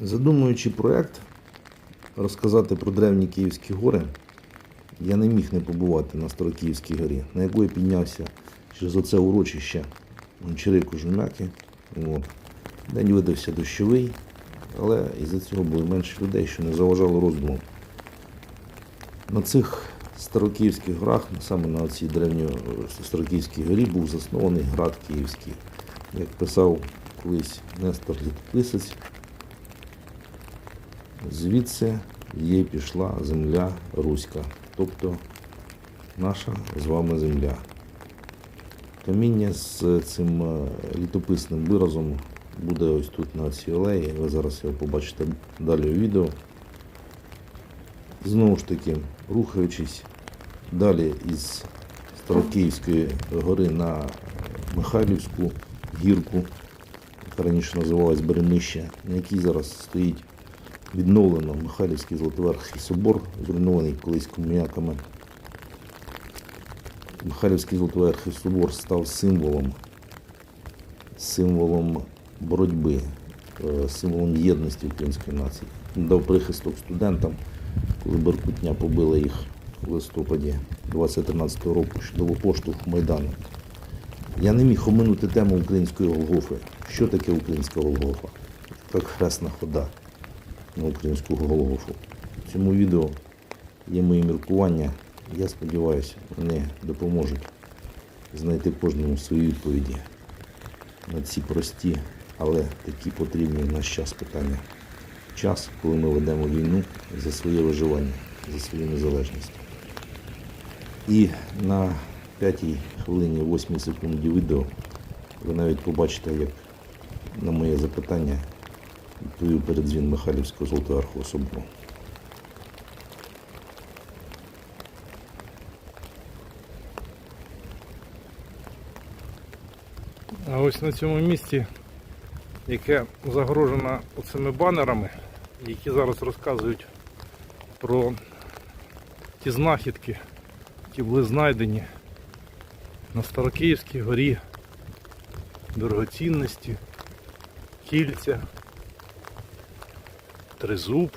Задумуючи проект розказати про древні Київські гори, я не міг не побувати на Старокиївській горі, на яку я піднявся через оце урочище Гончарику Жумяки. От. День видався дощовий, але із-за цього було менше людей, що не заважало роздуму. На цих Старокиївських горах, саме на цій древній е, Старокиївській горі, був заснований град Київський. Як писав колись Нестор Літописець, звідси є пішла земля руська, тобто наша з вами земля. Каміння з цим е, літописним виразом буде ось тут на цій алеї. Ви зараз його побачите далі у відео. Знову ж таки, рухаючись далі із Старокиївської гори на Михайлівську гірку, яка раніше називалась Беренище, на якій зараз стоїть відновлено Михайлівський Золотоверхий собор, зруйнований колись комуняками. Михайлівський Золотоверхий собор став символом, символом боротьби, е, символом єдності української нації. Дав прихисток студентам, коли Беркутня побила їх у листопаді 2013 року, що дало поштовх Майдану. Я не міг оминути тему української Голгофи. Що таке українська Голгофа? Як хресна хода на українську Голгофу. В цьому відео є мої міркування. Я сподіваюся, вони допоможуть знайти кожному свої відповіді на ці прості, але такі потрібні в наш час питання. Час, коли ми ведемо війну за своє виживання, за свою незалежність. І на п'ятій хвилині, 8 секунді відео ви навіть побачите, як на моє запитання відповів передзвін Михайлівського Золотоверхового собору. А ось на цьому місці, яке загорожено оцими банерами, які зараз розказують про ті знахідки, які були знайдені на Старокиївській горі, дорогоцінності, кільця, тризуб.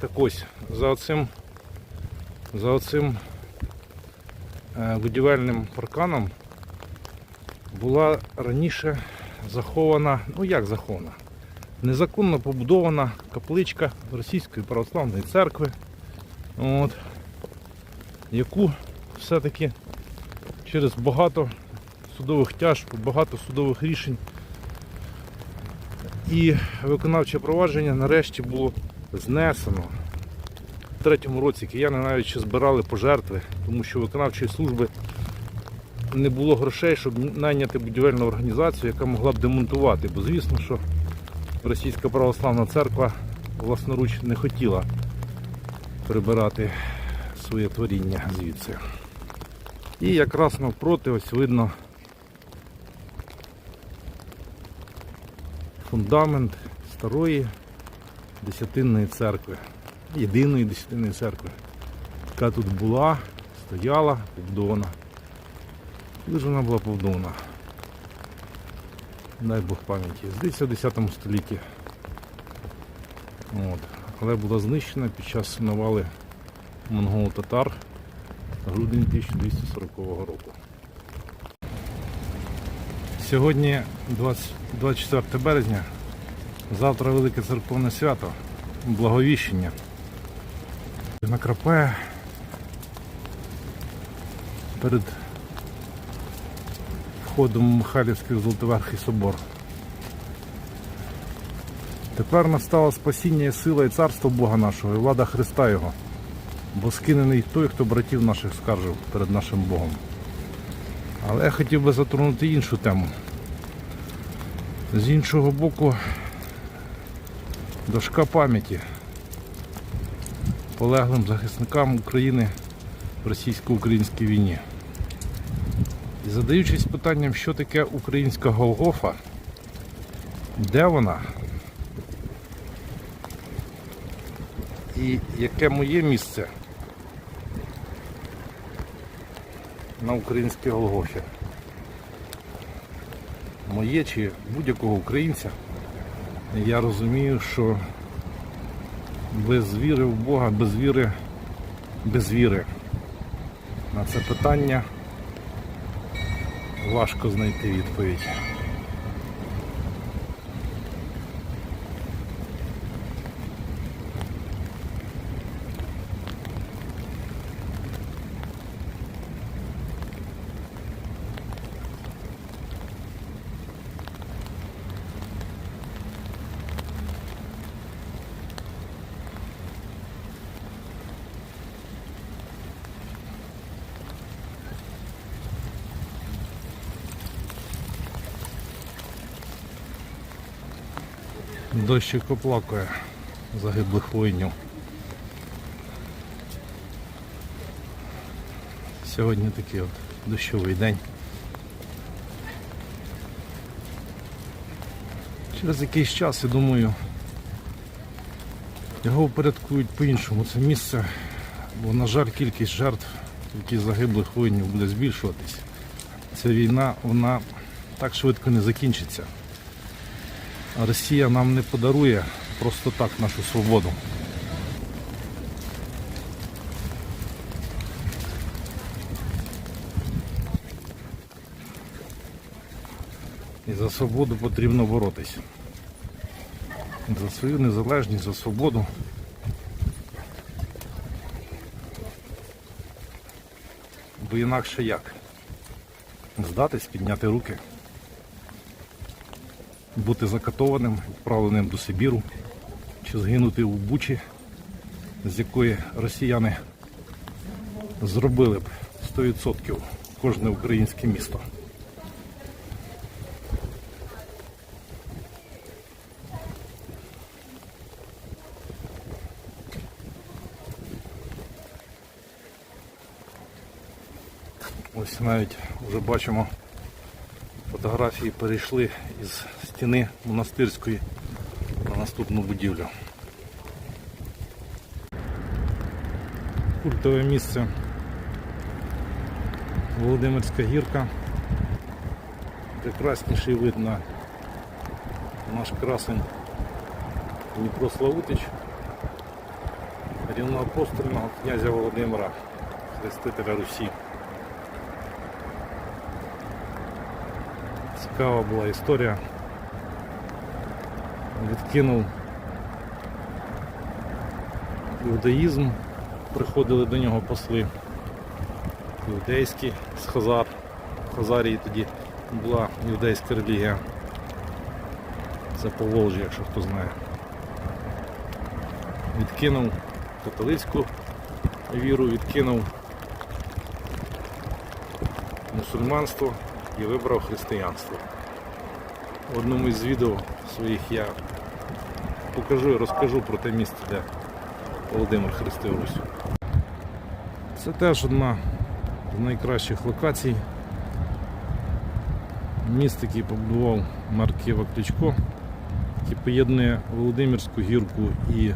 Так ось, за оцим, за оцим е, будівельним парканом була раніше захована, ну як захована, незаконно побудована капличка Російської православної церкви, от, яку все-таки через багато судових тяжб, багато судових рішень і виконавче провадження нарешті було знесено. У третьому році кияни навіть ще збирали пожертви, тому що виконавчої служби не було грошей, щоб найняти будівельну організацію, яка могла б демонтувати. Бо звісно, що Російська православна церква власноруч не хотіла прибирати своє творіння звідси. І якраз навпроти ось видно фундамент старої десятинної церкви, єдиної десятинної церкви, яка тут була, стояла, побудована. Коли ж вона була побудована? Дай Бог пам'яті. Здається, в 10 столітті. От. Але була знищена під час навали монголо-татар грудень 1240 року. Сьогодні 20 24 березня, завтра Велике церковне свято, Благовіщення. Накрапає перед входом Михайлівський Золотоверхий собор. Тепер настало спасіння і сила і царство Бога нашого, і влада Христа Його, бо скинений той, хто братів наших скаржив перед нашим Богом. Але я хотів би затронути іншу тему. З іншого боку, дошка пам'яті полеглим захисникам України в російсько-українській війні. І задаючись питанням, що таке українська Голгофа, де вона? І яке моє місце на українській Голгофі? Моє чи будь-якого українця я розумію, що без віри в Бога, без віри, без віри на це питання важко знайти відповідь. Дощик оплакує загиблих воїнів. Сьогодні такий от дощовий день. Через якийсь час, я думаю, його упорядкують по-іншому. Це місце, бо, на жаль, кількість жертв, кількість загиблих воїнів буде збільшуватись. Ця війна, вона так швидко не закінчиться. Росія нам не подарує просто так нашу свободу. І за свободу потрібно боротися. За свою незалежність, за свободу. Бо інакше як? Здатись, підняти руки бути закатованим, відправленим до Сибіру, чи згинути у Бучі, з якої росіяни зробили б 100% кожне українське місто. Ось навіть вже бачимо фотографії перейшли із стіни монастирської на наступну будівлю. Культове місце Володимирська гірка. Прекрасніший вид на наш красень Дніпро Славутич, рівноапостольного князя Володимира, хрестителя Русі. Цікава була історія. Відкинув іудаїзм, приходили до нього посли іудейські з Хазар. В Хазарії тоді була іудейська релігія. Це Поволжя, якщо хто знає. Відкинув католицьку віру, відкинув мусульманство і вибрав християнство. В одному із відео своїх я покажу і розкажу про те місце, де Володимир хрестив Русь. Це теж одна з найкращих локацій. Міст, який побудував Марк Кличко, який поєднує Володимирську гірку і е,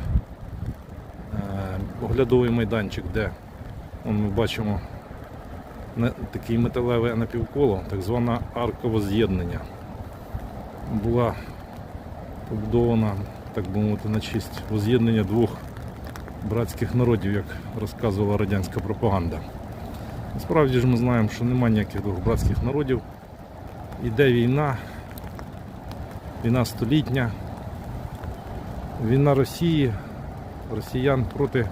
оглядовий майданчик, де ми бачимо такий металеве напівколо, так звана арка воз'єднання. Була побудована, так би мовити, на честь воз'єднання двох братських народів, як розказувала радянська пропаганда. Насправді ж ми знаємо, що немає ніяких двох братських народів. Іде війна, війна столітня, війна Росії, росіян проти,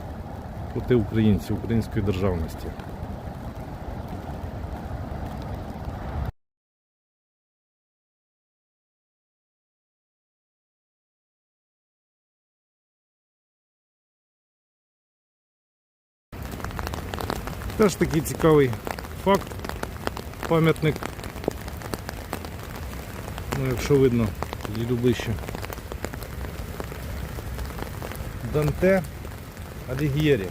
проти українців, української державності. Теж такий цікавий факт. Пам'ятник. Ну, якщо видно, тоді ближче. Данте Алігєрі.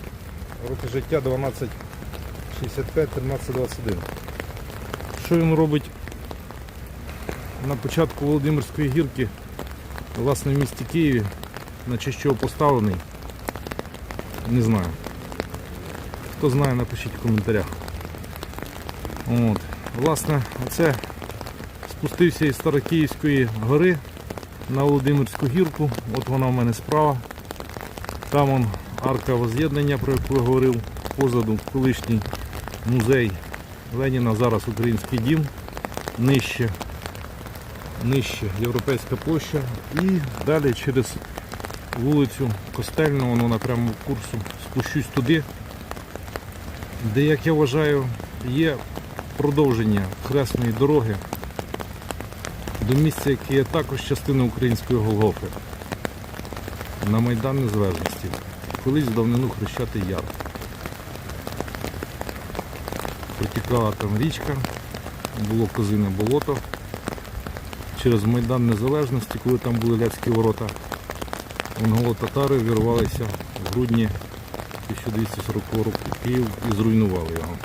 Роки життя 1265-1321. Що він робить на початку Володимирської гірки, власне в місті Києві, на честь чого поставлений? Не знаю. Хто знає, напишіть в коментарях. От. Власне, оце спустився із Старокиївської гори на Володимирську гірку. От вона в мене справа. Там он арка воз'єднання, про яку я говорив, позаду колишній музей Леніна, зараз український дім, нижче, нижче Європейська площа і далі через вулицю Костельну, воно напряму курсу, спущусь туди, де, як я вважаю, є продовження хресної дороги до місця, яке є також частиною української Голгофи на Майдан Незалежності. Колись в давнину Хрещатий Яр. Протікала там річка, було козине болото. Через Майдан Незалежності, коли там були ляцькі ворота, монголо-татари вірвалися в грудні 1240 року в Київ і зруйнували його.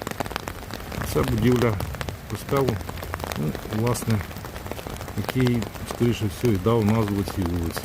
Це будівля поставу, ну, власне, який, скоріше всього, і дав назву цій вулиці.